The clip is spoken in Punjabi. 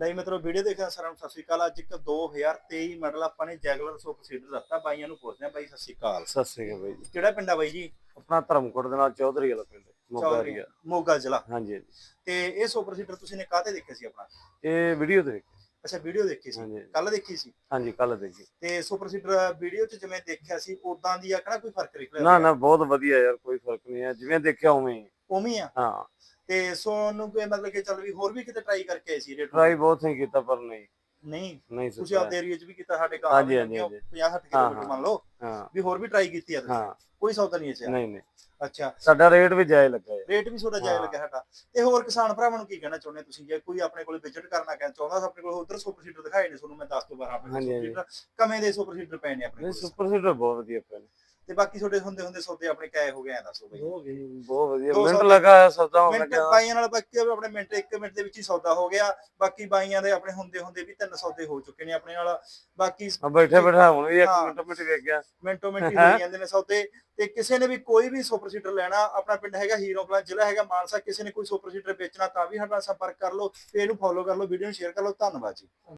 ਲਈ ਮਿੱਤਰੋ ਵੀਡੀਓ ਦੇਖਿਆ ਸਾਰਿਆਂ ਨੂੰ ਸਤਿ ਸ਼੍ਰੀ ਅਕਾਲ। ਅੱਜ ਇੱਕ 2023 ਮਾਡਲ ਆਪਾਂ ਨੇ ਜੈਗਲਰ ਸੁਪਰ ਸੀਡਰ ਦਿੱਤਾ ਬਾਈਆਂ ਨੂੰ ਪੁੱਛਦੇ ਆ ਬਾਈ ਸਤਿ ਸ਼੍ਰੀ ਅਕਾਲ। ਸਤਿ ਸ੍ਰੀ ਅਕਾਲ ਬਾਈ ਜੀ। ਕਿਹੜਾ ਪਿੰਡ ਆ ਬਾਈ ਜੀ? ਆਪਣਾ ਧਰਮਕੋਟ ਦੇ ਨਾਲ ਚੌਧਰੀ ਵਾਲਾ ਪਿੰਡ ਚੌਧਰੀ, ਮੋਗਾ ਜ਼ਿਲ੍ਹਾ। ਹਾਂਜੀ ਹਾਂਜੀ। ਤੇ ਇਹ ਸੁਪਰ ਸੀਡਰ ਤੁਸੀਂ ਨੇ ਕਾਹਤੇ ਦੇਖਿਆ ਸੀ ਆਪਣਾ? ਇਹ ਵੀਡੀਓ ਵੇਖੀ। ਅੱਛਾ ਵੀਡੀਓ ਦੇਖੀ ਸੀ। ਹਾਂਜੀ। ਕੱਲ ਦੇਖੀ ਸੀ? ਹਾਂਜੀ ਕੱਲ ਦੇਖੀ। ਤੇ ਸੁਪਰ ਸੀਡਰ ਵੀਡੀਓ 'ਚ ਜਿਵੇਂ ਦੇਖਿਆ ਸੀ ਉਦਾਂ ਦੀ ਆ ਕਿਹੜਾ ਕੋਈ ਫ਼ਰਕ ਨਿਕਲਿਆ ਨਾ ਨਾ ਬਹੁਤ ਵਧੀਆ ਯਾਰ ਕੋਈ ਫ਼ਰਕ ਨਹੀਂ ਹੈ। ਜਿਵੇਂ ਦੇਖਿਆ ਉਵੇਂ ਹੀ। ਉਵੇਂ ਹੀ ਆ। ਹਾਂ। ਤੇ ਸੋਨੂੰ ਕੋਈ ਮਤਲਬ ਕਿ ਚੱਲ ਵੀ ਹੋਰ ਵੀ ਕਿਤੇ ਟਰਾਈ ਕਰਕੇ ਆਏ ਸੀ ਰੇਟ ਟਰਾਈ ਬਹੁਤ ਹੀ ਕੀਤਾ ਪਰ ਨਹੀਂ। ਨਹੀਂ। ਨਹੀਂ ਤੁਸੀਂ ਆਪਦੇ ਏਰੀਆ 'ਚ ਵੀ ਕੀਤਾ ਸਾਡੇ ਗਾਂ ਹਾਂਜੀ, ਹਾਂਜੀ, ਹਾਂਜੀ। 50 60 ਹਾਂ, ਕਿਲੋਮੀਟਰ ਹਾਂ। ਮੰਨ ਲਓ। ਹਾਂ। ਵੀ ਹੋਰ ਵੀ ਟਰਾਈ ਕੀਤੀ ਆ ਤੁਸੀਂ। ਹਾਂ। ਕੋਈ ਸੌਦਾ ਨਹੀਂ ਅੱਛਾ ਨਹੀਂ ਨਹੀਂ। ਅੱਛਾ। ਸਾਡਾ ਰੇਟ ਵੀ ਜਾਇਜ਼ ਲੱਗਾ ਯਾਰ ਰੇਟ ਵੀ ਤੁਹਾਡਾ ਜਾਇਜ਼ ਹਾਂ। ਲੱਗਿਆ ਸਾਡਾ। ਤੇ ਹੋਰ ਕਿਸਾਨ ਭਰਾਵਾਂ ਨੂੰ ਕੀ ਕਹਿਣਾ ਚਾਹੁੰਦੇ ਤੁਸੀਂ? ਜੇ ਕੋਈ ਆਪਣੇ ਕੋਲ ਵਿਜ਼ਿਟ ਕਰਨਾ ਕਹਿ ਚਾਹੁੰਦਾ ਆਪਣੇ ਕੋਲ ਉਧਰ ਸੁਪਰ ਸੀਡਰ ਦਿਖਾਏ ਨੇ। ਤੁਹਾਨੂੰ ਮੈਂ 10 ਤੋਂ 12 ਆਪਣੇ ਸੁਪਰ। ਸੀਡਰ। ਕਮੇ ਦੇ ਸੁਪਰ ਸੀਡਰ ਪਏ ਨੇ ਆਪਣੇ ਕੋਲ। ਸੁਪਰ ਸੀਟਰ ਬਹੁਤ ਵਧੀਆ ਪਿਆ ਤੇ ਬਾਕੀ ਤੁਹਾਡੇ ਹੁੰਦੇ ਹੁੰਦੇ ਸੌਦੇ ਆਪਣੇ ਕਾਇ ਹੋ ਗਏ ਐ ਦੱਸੋ ਬਈ। ਬਹੁਤ ਵਧੀਆ ਮਿੰਟ ਸੌ- ਲੱਗਾ ਸੌਦਾ ਹੋਣ ਮਿੰਟ ਲੱਗਾ ਬਾਈਆਂ ਨਾਲ ਬਾਕੀ ਆਪਣੇ ਮਿੰਟ ਇੱਕ ਮਿੰਟ ਦੇ ਵਿੱਚ ਹੀ ਸੌਦਾ ਹੋ ਗਿਆ। ਬਾਕੀ ਬਾਈਆਂ ਦੇ ਆਪਣੇ ਹੁੰਦੇ ਹੁੰਦੇ ਵੀ ਤਿੰਨ ਸੌਦੇ ਹੋ ਚੁੱਕੇ ਨੇ ਆਪਣੇ ਨਾਲ। ਬਾਕੀ ਬੈਠੇ ਬੈਠਾ ਹੁਣ ਵੀ ਇੱਕ ਹਾਂ। ਮਿੰਟ ਮਿੰਟ ਵੇਖ ਗਿਆ। ਮਿੰਟੋ ਮਿੰਟੀ ਹੋ? ਜਾਂਦੇ ਨੇ ਸੌਦੇ। ਤੇ ਕਿਸੇ ਨੇ ਵੀ ਕੋਈ ਵੀ ਸੁਪਰ ਸੀਡਰ ਲੈਣਾ ਆਪਣਾ ਪਿੰਡ ਹੈਗਾ ਹੀਰੋ ਕਲਾਂ ਜ਼ਿਲ੍ਹਾ ਹੈਗਾ ਮਾਨਸਾ ਕਿਸੇ ਨੇ ਕੋਈ ਸੁਪਰ ਸੀਡਰ ਵੇਚਣਾ ਤਾਂ ਵੀ ਸਾਡਾ ਸੰਪਰਕ ਕਰ ਲਓ ਤੇ ਇਹਨੂੰ ਫੋਲੋ ਕਰ ਲਓ ਵੀਡੀਓ ਨੂੰ ਸ਼ੇਅਰ ਕਰ ਲਓ। ਧੰਨਵਾਦ ਜੀ।